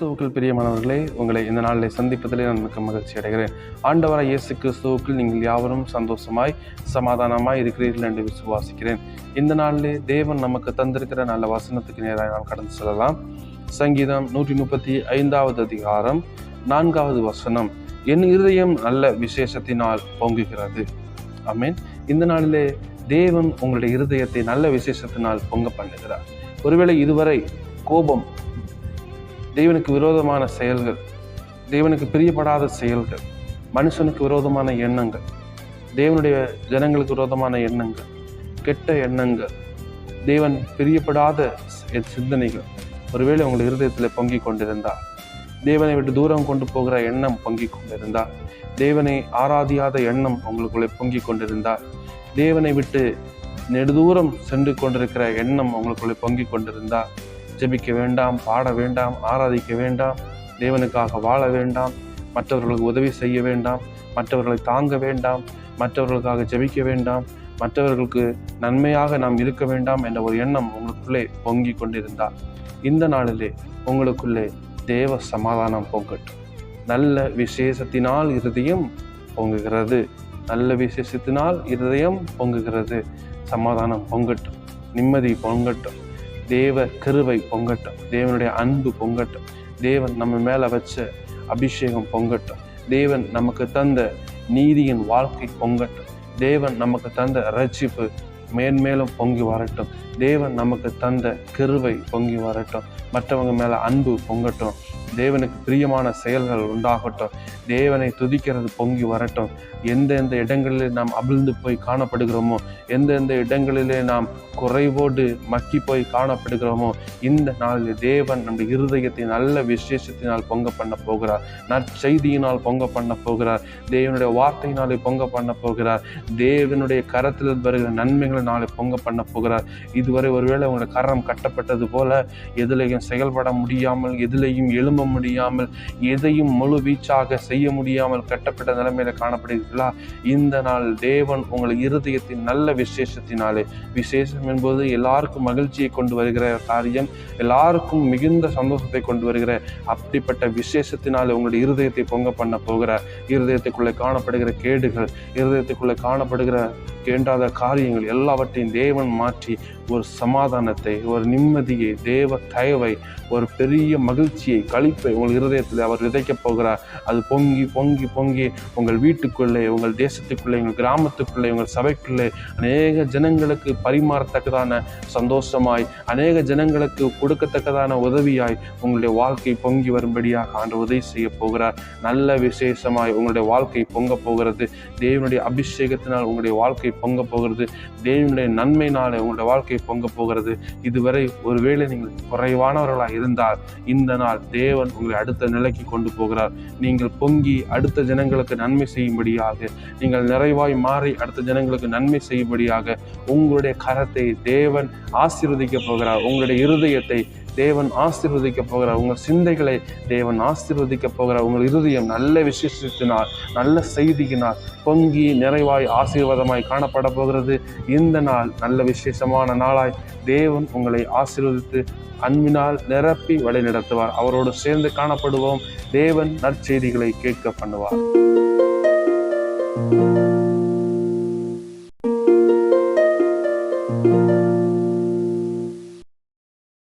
பிரியமானவர்களே உங்களை இந்த நாளில் சந்திப்பதிலே நான் மிக்க மகிழ்ச்சி அடைகிறேன். ஆண்டவர இயேசு கிறிஸ்துவுக்குள் நீங்கள் யாவரும் சந்தோஷமாய் சமாதானமாய் இருக்கிறீர்கள் என்று விசுவாசிக்கிறேன். இந்த நாளிலே தேவன் நமக்கு தந்திருக்கிற நல்ல வசனத்துக்கு நேராக நாம் கடந்து செல்லலாம். சங்கீதம் நூற்றி முப்பத்தி ஐந்தாவது அதிகாரம் நான்காவது வசனம். என் இருதயம் நல்ல விசேஷத்தினால் பொங்குகிறது. ஆமென். இந்த நாளிலே தேவன் உங்களுடைய இருதயத்தை நல்ல விசேஷத்தினால் பொங்க பண்ணுகிறார். ஒருவேளை இதுவரை கோபம் தேவனுக்கு விரோதமான செயல்கள் தேவனுக்கு பிரியப்படாத செயல்கள் மனுஷனுக்கு விரோதமான எண்ணங்கள் தேவனுடைய ஜனங்களுக்கு விரோதமான எண்ணங்கள் கெட்ட எண்ணங்கள் தேவன் பிரியப்படாத சிந்தனைகள். ஒருவேளை உங்கள் இருதயத்தில் பொங்கிக் கொண்டிருந்தால் தேவனை விட்டு தூரம் கொண்டு போகிற எண்ணம் பொங்கிக் கொண்டிருந்தால் தேவனை ஆராதியாத எண்ணம் உங்களுக்குள்ளே பொங்கிக் கொண்டிருந்தால் தேவனை விட்டு நெடுதூரம் சென்று கொண்டிருக்கிற எண்ணம் உங்களுக்குள்ளே பொங்கிக் கொண்டிருந்தால் ஜெபிக்க வேண்டாம் பாட வேண்டாம் ஆராதிக்க வேண்டாம் தேவனுக்காக வாழ வேண்டாம் மற்றவர்களுக்கு உதவி செய்ய வேண்டாம் மற்றவர்களை தாங்க வேண்டாம் மற்றவர்களுக்காக ஜெபிக்க வேண்டாம் மற்றவர்களுக்கு நன்மையாக நாம் இருக்க வேண்டாம் என்ற ஒரு எண்ணம் உங்களுக்குள்ளே பொங்கி கொண்டிருந்தால் இந்த நாளிலே உங்களுக்குள்ளே தேவ சமாதானம் பொங்கட்டும். நல்ல விசேஷத்தினால் இருதயம் பொங்குகிறது. நல்ல விசேஷத்தினால் இருதயம் பொங்குகிறது. சமாதானம் பொங்கட்டும். நிம்மதி பொங்கட்டும். தேவ கருவை பொங்கட்டும் தேவனுடைய அன்பு பொங்கட்டும் தேவன் நம்ம மேலே வச்ச அபிஷேகம் பொங்கட்டும் தேவன் நமக்கு தந்த நீதியின் வாழ்க்கை பொங்கட்டும் தேவன் நமக்கு தந்த ரட்சிப்பு மேன்மேலும் பொங்கி வரட்டும் தேவன் நமக்கு தந்த கருவை பொங்கி வரட்டும் மற்றவங்க மேலே அன்பு பொங்கட்டும். தேவனுக்கு பிரியமான செயல்கள் உண்டாகட்டும். தேவனை துதிக்கிறது பொங்கி வரட்டும். எந்தெந்த இடங்களில் நாம் அவிழ்ந்து போய் காணப்படுகிறோமோ எந்தெந்த இடங்களிலே நாம் குறைவோடு மக்கி போய் காணப்படுகிறோமோ இந்த நாளில் தேவன் நம்முடைய இருதயத்தை நல்ல விசேஷத்தினால் பொங்க பண்ண போகிறார். நற்செய்தியினால் பொங்க பண்ண போகிறார். தேவனுடைய வார்த்தையினாலே பொங்க பண்ண போகிறார். தேவனுடைய கரத்தில் வருகிற நன்மைகளை நாளை பொங்க பண்ண போகிறார். இதுவரை ஒருவேளை உங்களுடைய கரம் கட்டப்பட்டது போல எதிலையும் செயல்பட முடியாமல் எதிலையும் திரும்ப முடியாமல் எதையும் முழு வீச்சாக செய்ய முடியாமல் கட்டப்பட்ட நிலைமையில காணப்படுகிறீர்களா? இந்த நாள் தேவன் உங்கள் இருதயத்தின் நல்ல விசேஷத்தினாலே விசேஷம் என்பது எல்லாருக்கும் மகிழ்ச்சியை கொண்டு வருகிற காரியம் எல்லாருக்கும் மிகுந்த சந்தோஷத்தை கொண்டு வருகிற அப்படிப்பட்ட விசேஷத்தினாலே உங்களுடைய இருதயத்தை பொங்க பண்ண போகிற இருதயத்துக்குள்ளே காணப்படுகிற கேடுகள் இருதயத்துக்குள்ளே காணப்படுகிற கேண்டாத காரியங்கள் எல்லாவற்றையும் தேவன் மாற்றி ஒரு சமாதானத்தை ஒரு நிம்மதியை தேவ தயவை ஒரு பெரிய மகிழ்ச்சியை அழிப்பை உங்கள் இருதயத்தில் அவர் விதைக்கப் போகிறார். அது பொங்கி பொங்கி பொங்கி உங்கள் வீட்டுக்குள்ளே உங்கள் தேசத்துக்குள்ளே உங்கள் கிராமத்துக்குள்ளே உங்கள் சபைக்குள்ளே அநேக ஜனங்களுக்கு பரிமாறத்தக்கதான சந்தோஷமாய் அநேக ஜனங்களுக்கு கொடுக்கத்தக்கதான உதவியாய் உங்களுடைய வாழ்க்கை பொங்கி வரும்படியாக ஆண்டு உதவி செய்ய போகிறார். நல்ல விசேஷமாய் உங்களுடைய வாழ்க்கை பொங்க போகிறது. தேவனுடைய அபிஷேகத்தினால் உங்களுடைய வாழ்க்கை பொங்க போகிறது. தேவனுடைய நன்மையினால் உங்களுடைய வாழ்க்கை பொங்க போகிறது. இதுவரை ஒருவேளை நீங்கள் குறைவானவர்களாக இருந்தால் இந்த நாள் தேவ தேவன் உங்களை அடுத்த நிலைக்கு கொண்டு போகிறார். நீங்கள் பொங்கி அடுத்த ஜனங்களுக்கு நன்மை செய்யும்படியாக நீங்கள் நிறைவாய் மாறி அடுத்த ஜனங்களுக்கு நன்மை செய்யும்படியாக உங்களுடைய கரத்தை தேவன் ஆசீர்வதிக்க போகிறார். உங்களுடைய இருதயத்தை தேவன் ஆசீர்வதிக்க போகிறார். உங்கள் சிந்தைகளை தேவன் ஆசீர்வதிக்க போகிறார். உங்கள் இருதயம் நல்ல விசேஷத்தினால் நல்ல செய்தியினால் பொங்கி நிறைவாய் ஆசீர்வாதமாய் காணப்பட போகிறது. இந்த நாள் நல்ல விசேஷமான நாளாய் தேவன் உங்களை ஆசீர்வதித்து அன்பினால் நிரப்பி வழிநடத்துவார். அவரோடு சேர்ந்து காணப்படுவோம். தேவன் நற்செய்திகளை கேட்க பண்ணுவார். thank you